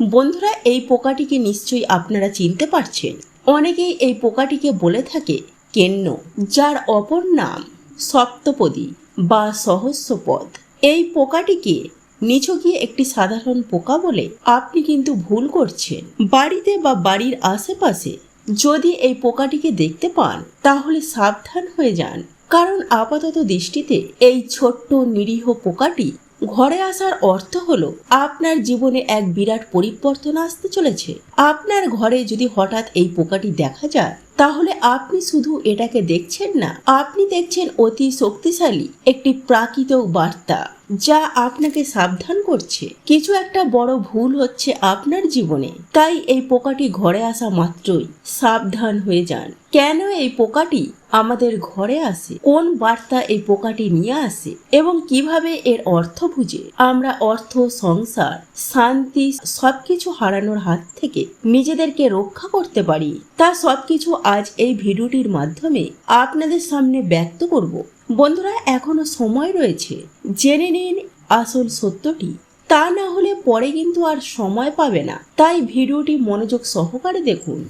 বন্ধুরা, এই পোকাটিকে নিশ্চয়ই আপনারা চিনতে পারছেন। অনেকেই এই পোকাটিকে বলে থাকে কেন্ন, যার অপর নাম সপ্তপদী বা সহস্রপদ। এই পোকাটিকে নিছকই একটি সাধারণ পোকা বলে আপনি কিন্তু ভুল করছেন। বাড়িতে বা বাড়ির আশেপাশে যদি এই পোকাটিকে দেখতে পান, তাহলে সাবধান হয়ে যান। কারণ আপাতত দৃষ্টিতে এই ছোট্ট নিরীহ পোকাটি ঘরে আসার অর্থ হলো, আপনার জীবনে এক বিরাট পরিবর্তন আসতে চলেছে। আপনার ঘরে যদি হঠাৎ এই পোকাটি দেখা যায়, তাহলে আপনি শুধু এটাকে দেখছেন না, আপনি দেখছেন অতি শক্তিশালী একটি প্রাকৃত বার্তা। যা আপনাকে সাবধান করছে। কিছু একটা বড় ভুল হচ্ছে আপনার জীবনে। তাই এই পোকাটি ঘরে আসা মাত্রই সাবধান হয়ে যান। কেন এই পোকাটি আমাদের ঘরে আসে? কোন বার্তা এই পোকাটি নিয়ে আসে? এবং কীভাবে এর অর্থ বুঝে? আমরা অর্থ, সংসার, শান্তি সবকিছু হারানোর হাত থেকে নিজেদেরকে রক্ষা করতে পারি। তা সবকিছু আজ এই ভিডিওটির মাধ্যমে আপনাদের সামনে ব্যক্ত করব। বন্ধুরা, এখনও সময় রয়েছে। জেনে নিন আসল সত্যটি। তা না হলে পরে কিন্তু আর সময় পাবে না। তাই ভিডিওটি মনোযোগ সহকারে দেখুন।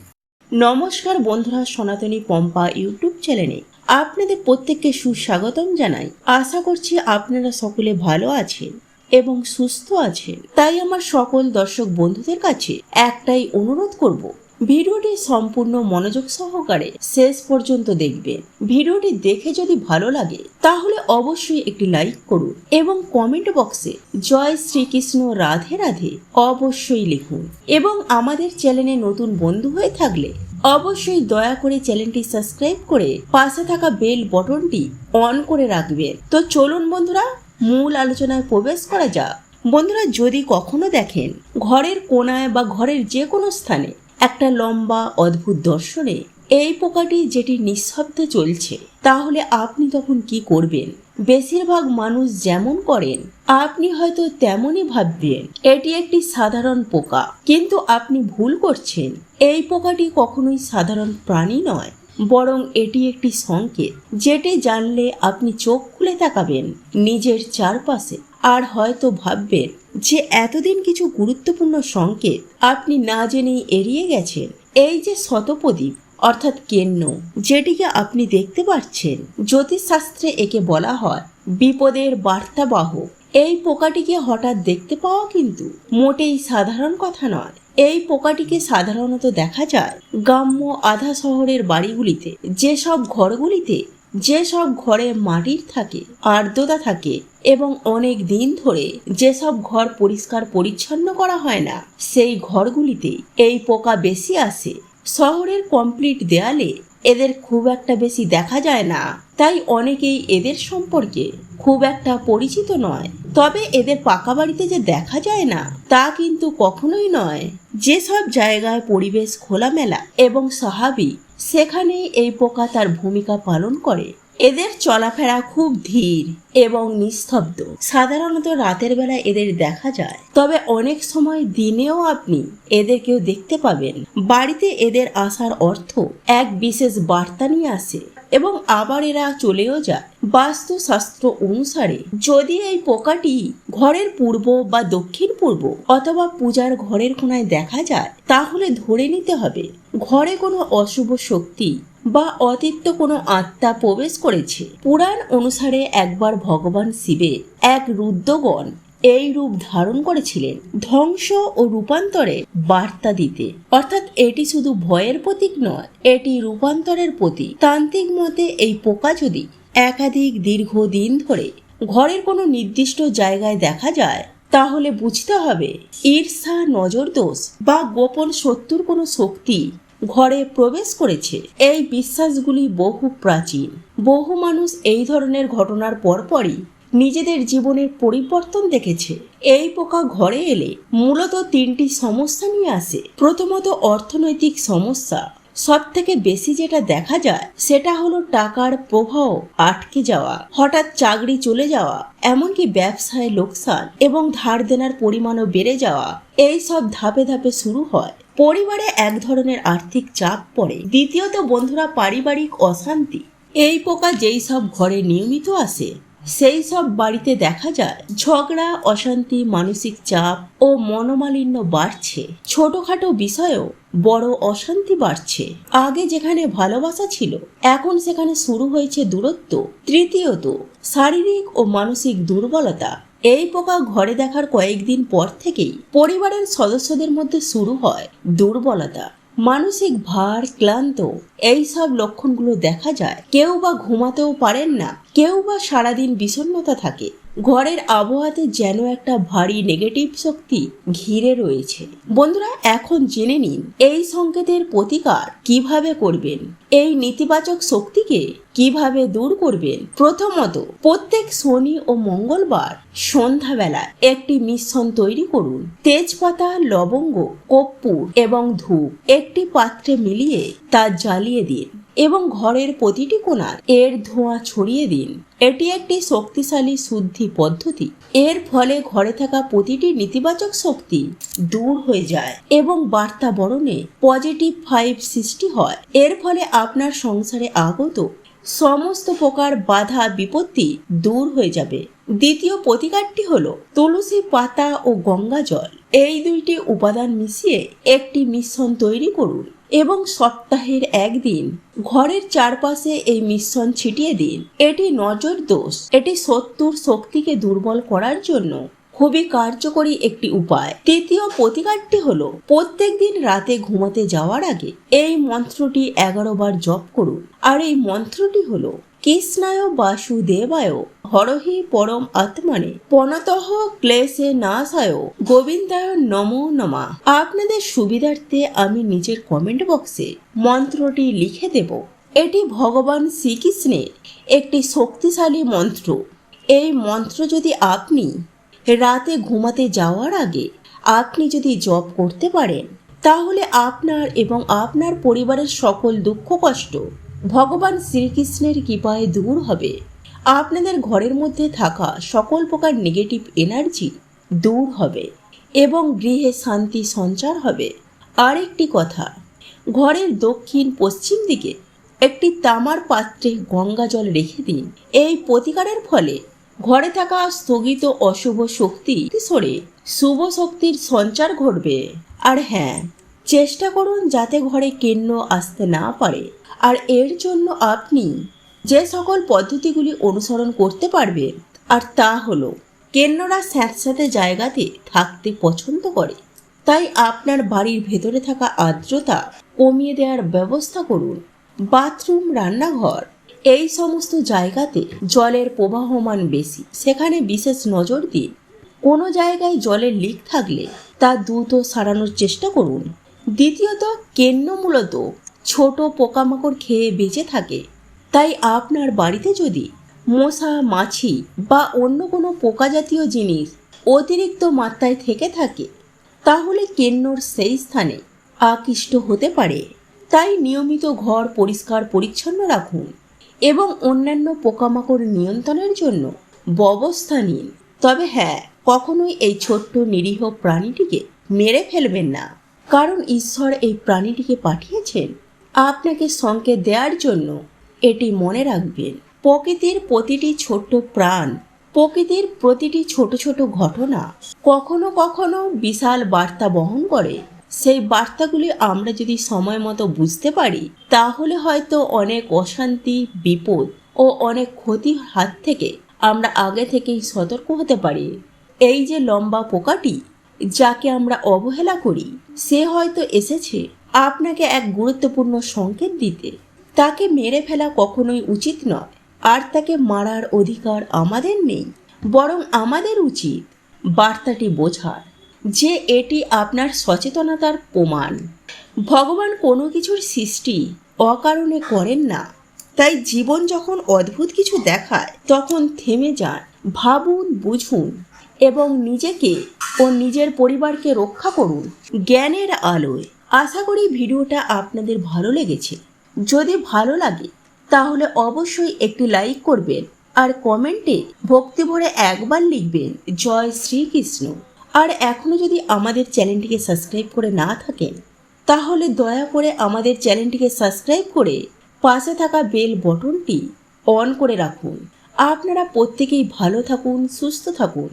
নমস্কার বন্ধুরা, সনাতনী পম্পা ইউটিউব চ্যানেলে। আপনাদের প্রত্যেককে সুস্বাগতম জানাই। আশা করছি আপনারা সকলে ভালো আছেন এবং সুস্থ আছেন। তাই আমার সকল দর্শক বন্ধুদের কাছে একটাই অনুরোধ করব ভিডিওটি সম্পূর্ণ মনোযোগ সহকারে শেষ পর্যন্ত দেখবেন ভিডিওটি দেখে যদি ভালো লাগে, তাহলে অবশ্যই একটি লাইক করুন এবং কমেন্ট বক্সে জয় শ্রীকৃষ্ণ রাধে রাধে অবশ্যই লিখুন। এবং আমাদের চ্যানেলে নতুন বন্ধু হয়ে থাকলে অবশ্যই দয়া করে চ্যানেলটি সাবস্ক্রাইব করে পাশে থাকা বেল বটনটি অন করে রাখবেন। তো চলুন বন্ধুরা, মূল আলোচনায় প্রবেশ করা যাক। বন্ধুরা, যদি কখনো দেখেন, ঘরের কোনায় বা ঘরের যে কোনো স্থানে একটা লম্বা, অদ্ভুত দর্শনে এই পোকাটি যেটি নিঃশব্দে চলছে, তাহলে আপনি তখন কি করবেন? বেশিরভাগ মানুষ যেমন করেন, আপনি হয়তো তেমনই ভাববেন, এটি একটি সাধারণ পোকা। কিন্তু আপনি ভুল করছেন, এই পোকাটি কখনোই সাধারণ প্রাণী নয়, বরং এটি একটি সংকেত, যেটি জানলে আপনি চোখ খুলে তাকাবেন, নিজের চারপাশে। আর হয়তো ভাববেন যে এতদিন কিছু গুরুত্বপূর্ণ সংকেত আপনি না জেনেই এড়িয়ে গেছেন। এই যে শতপ্রদীপ, অর্থাৎ কেন্ন, যেটিকে আপনি দেখতে পাচ্ছেন, জ্যোতিষশাস্ত্রে একে বলা হয় বিপদের বার্তাবাহ। এই পোকাটিকে হঠাৎ দেখতে পাওয়া কিন্তু মোটেই সাধারণ কথা নয়। এই পোকাটিকে সাধারণত দেখা যায় গ্রাম্য আধা শহরের বাড়িগুলিতে, যেসব ঘরগুলিতে যেসব ঘরে মাটির থাকে, আর্দ্রতা থাকে এবং অনেক দিন ধরে যেসব ঘর পরিষ্কার পরিচ্ছন্ন করা হয় না, সেই ঘরগুলিতে এই পোকা বেশি আসে। শহরের কমপ্লিট দেয়ালে এদের খুব একটা বেশি দেখা যায় না, তাই অনেকেই এদের সম্পর্কে খুব একটা পরিচিত নয়। তবে এদের পাকা বাড়িতে যে দেখা যায় না, তা কিন্তু কখনোই নয়। যেসব জায়গায় পরিবেশ খোলামেলা এবং স্বাভাবিক সেখানেই এই পোকা তার ভূমিকা পালন করে। এদের চলাফেরা খুব ধীর এবং নিস্তব্ধ। সাধারণত রাতের বেলা এদের দেখা যায়। তবে অনেক সময় দিনেও আপনি এদেরকেও দেখতে পাবেন। বাড়িতে এদের আসার অর্থ এক বিশেষ বার্তা নিয়ে আসে। এবং আবার এরা চলেও যায়। বাস্তুশাস্ত্র অনুসারে যদি এই পোকাটি ঘরের পূর্ব বা দক্ষিণ পূর্ব অথবা পূজার ঘরের কোনায় দেখা যায়, তাহলে ধরে নিতে হবে, ঘরে কোনো অশুভ শক্তি বা অতিত্ব কোনো আত্মা প্রবেশ করেছে। পুরাণ অনুসারে একবার ভগবান শিবের এক রুদ্রগণ এই রূপ ধারণ করেছিলেন ধ্বংস ও রূপান্তরে বার্তা দিতে। অর্থাৎ এটি শুধু ভয়ের প্রতীক নয়, এটি রূপান্তরের প্রতীক। তান্ত্রিক মতে এই পোকা যদি একাধিক দীর্ঘদিন ধরে ঘরের কোনো নির্দিষ্ট জায়গায় দেখা যায়, তাহলে বুঝতে হবে ঈর্ষা, নজরদোষ বা গোপন শত্রুর কোনো শক্তি ঘরে প্রবেশ করেছে। এই বিশ্বাসগুলি বহু প্রাচীন। বহু মানুষ এই ধরনের ঘটনার পরপরই নিজেদের জীবনের পরিবর্তন দেখেছে। এই পোকা ঘরে এলে মূলত তিনটি সমস্যা নিয়ে আসে। প্রথমত অর্থনৈতিক সমস্যা। সব থেকে বেশি যেটা দেখা যায়, সেটা হলো টাকার প্রবাহ আটকে যাওয়া, হঠাৎ চাকরি চলে যাওয়া, এমনকি ব্যবসায় লোকসান এবং ধার দেনার পরিমাণও বেড়ে যাওয়া, এই সব ধাপে ধাপে শুরু হয়। পরিবারে এক ধরনের আর্থিক চাপ পড়ে। দ্বিতীয়ত বন্ধুরা পারিবারিক অশান্তি। এই পোকা যেই সব ঘরে নিয়মিত আসে সেই সব বাড়িতে দেখা যায়, ঝগড়া, অশান্তি, মানসিক চাপ ও মনোমালিন্য বাড়ছে। ছোটখাটো বিষয়েও বড় অশান্তি বাড়ছে। আগে যেখানে ভালোবাসা ছিল, এখন সেখানে শুরু হয়েছে দূরত্ব, তৃতীয়ত শারীরিক ও মানসিক দুর্বলতা। এই পোকা ঘরে দেখার কয়েকদিন পর থেকেই পরিবারের সদস্যদের মধ্যে শুরু হয় দুর্বলতা। মানসিক ভার, ক্লান্ত এই সব লক্ষণগুলো দেখা যায়। কেউ বা ঘুমাতেও পারেন না কেউ বা সারাদিন বিষণ্ণতা থাকে। ঘরের আবহাওয়াতে যেন একটা ভারী নেগেটিভ শক্তি ঘিরে রয়েছে। বন্ধুরা, এখন জেনে নিন, এই সংকেতের প্রতিকার কীভাবে করবেন? এই নেতিবাচক শক্তিকে কীভাবে দূর করবেন? প্রথমত, প্রত্যেক শনি ও মঙ্গলবার সন্ধ্যাবেলা একটি মিশ্রণ তৈরি করুন। তেজপাতা, লবঙ্গ, কর্পূর এবং ধূপ একটি পাত্রে মিলিয়ে তা জ্বালিয়ে দিন। এবং ঘরের প্রতিটি কোণার এর ধোঁয়া ছড়িয়ে দিন। এটি একটি শক্তিশালী শুদ্ধি পদ্ধতি। এর ফলে ঘরে থাকা প্রতিটি নেতিবাচক শক্তি দূর হয়ে যায় এবং বার্তা বরণে পজিটিভ ফাইভ সৃষ্টি হয়। এর ফলে আপনার সংসারে আগত সমস্ত প্রকার বাধা বিপত্তি দূর হয়ে যাবে। দ্বিতীয় প্রতিকারটি হল তুলসী পাতা ও গঙ্গা জল। এই দুইটি উপাদান মিশিয়ে একটি মিশ্রণ তৈরি করুন। এবং সপ্তাহের একদিন ঘরের চারপাশে এই মিশ্রণ ছিটিয়ে দিন। এটি নজর দোষ। এটি শত্রুর শক্তিকে দুর্বল করার জন্য খুবই কার্যকরী একটি উপায়। তৃতীয় প্রতিকারটি হল, প্রত্যেক দিন রাতে ঘুমাতে যাওয়ার আগে এই মন্ত্রটি এগারো বার জপ করুন। আর এই মন্ত্রটি হলো কৃষ্ণায় বাসুদেবায় হরহি পরম আত্মানে পনতঃ ক্লেশে নাশায়। গোবিন্দায় নমো নমা। আপনাদের সুবিধার্থে আমি নিজের কমেন্ট বক্সে মন্ত্রটি লিখে দেব। এটি ভগবান শ্রীকৃষ্ণের একটি শক্তিশালী মন্ত্র। এই মন্ত্র যদি আপনি রাতে ঘুমাতে যাওয়ার আগে আপনি যদি জব করতে পারেন, তাহলে আপনার এবং আপনার পরিবারের সকল দুঃখ কষ্ট ভগবান শ্রীকৃষ্ণের কৃপায় দূর হবে। আপনাদের ঘরের মধ্যে থাকা সকল প্রকার নেগেটিভ এনার্জি দূর হবে এবং গৃহে শান্তি সঞ্চার হবে। আরেকটি কথা, ঘরের দক্ষিণ পশ্চিম দিকে একটি তামার পাত্রে গঙ্গা জল রেখে দিন। এই প্রতিকারের ফলে ঘরে থাকা স্থগিত অশুভ শক্তি সরে শুভ শক্তির সঞ্চার ঘটবে। আর হ্যাঁ চেষ্টা করুন যাতে ঘরে কেন্ন আসতে না পারে। আর এর জন্য আপনি যে সকল পদ্ধতিগুলি অনুসরণ করতে পারবেন আর তা হলো কেন্নরা স্যাঁতস্যাঁতে জায়গাতে থাকতে পছন্দ করে। তাই আপনার বাড়ির ভেতরে থাকা আর্দ্রতা কমিয়ে দেওয়ার ব্যবস্থা করুন। বাথরুম, রান্নাঘর, এই সমস্ত জায়গাতে জলের প্রবাহমান বেশি। সেখানে বিশেষ নজর দিন। কোনো জায়গায় জলের লিক থাকলে তা দ্রুত সারানোর চেষ্টা করুন। দ্বিতীয়ত কেন্ন মূলত ছোট পোকামাকড় খেয়ে বেঁচে থাকে। তাই আপনার বাড়িতে যদি মশা, মাছি বা অন্য কোনো পোকা জাতীয় জিনিস অতিরিক্ত মাত্রায় থেকে থাকে, তাহলে কেন্নর সেই স্থানে আকৃষ্ট হতে পারে। তাই নিয়মিত ঘর পরিষ্কার পরিচ্ছন্ন রাখুন এবং অন্যান্য পোকামাকড় নিয়ন্ত্রণের জন্য ব্যবস্থা নিন। তবে হ্যাঁ কখনোই এই ছোট্ট নিরীহ প্রাণীটিকে মেরে ফেলবেন না। কারণ ঈশ্বর এই প্রাণীটিকে পাঠিয়েছেন আপনাকে সংকেত দেওয়ার জন্য এটি মনে রাখবেন। প্রকৃতির প্রতিটি ছোট্ট প্রাণ, প্রকৃতির প্রতিটি ছোট ছোট ঘটনা কখনো কখনো বিশাল বার্তা বহন করে। সেই বার্তাগুলি আমরা যদি সময় মতো বুঝতে পারি, তাহলে হয়তো অনেক অশান্তি, বিপদ ও অনেক ক্ষতির হাত থেকে আমরা আগে থেকেই সতর্ক হতে পারি। এই যে লম্বা পোকাটি, যাকে আমরা অবহেলা করি, সে হয়তো এসেছে আপনাকে এক গুরুত্বপূর্ণ সংকেত দিতে। তাকে মেরে ফেলা কখনোই উচিত নয়। আর তাকে মারার অধিকার আমাদের নেই, বরং আমাদের উচিত বার্তাটি বোঝার, যে এটি আপনার সচেতনতার প্রমাণ। ভগবান কোনো কিছুর সৃষ্টি অকারণে করেন না। তাই জীবন যখন অদ্ভুত কিছু দেখায়, তখন থেমে যান, ভাবুন, বুঝুন এবং নিজেকে ও নিজের পরিবারকে রক্ষা করুন জ্ঞানের আলোয়। আশা করি ভিডিওটা আপনাদের ভালো লেগেছে। যদি ভালো লাগে, তাহলে অবশ্যই একটি লাইক করবেন আর কমেন্টে ভক্তি ভরে একবার লিখবেন, জয় শ্রীকৃষ্ণ। আর এখনও যদি আমাদের চ্যানেলটিকে সাবস্ক্রাইব করে না থাকেন, তাহলে দয়া করে আমাদের চ্যানেলটিকে সাবস্ক্রাইব করে পাশে থাকা বেল বটনটি অন করে রাখুন। আপনারা প্রত্যেকেই ভালো থাকুন, সুস্থ থাকুন।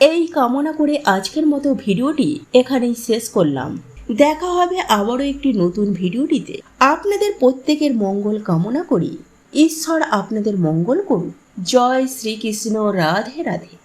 এই কামনা করে আজকের মতো ভিডিওটি এখানেই শেষ করলাম। দেখা হবে আবারও একটি নতুন ভিডিওটিতে। আপনাদের প্রত্যেকের মঙ্গল কামনা করি। ঈশ্বর আপনাদের মঙ্গল করুন জয় শ্রীকৃষ্ণ। রাধে রাধে।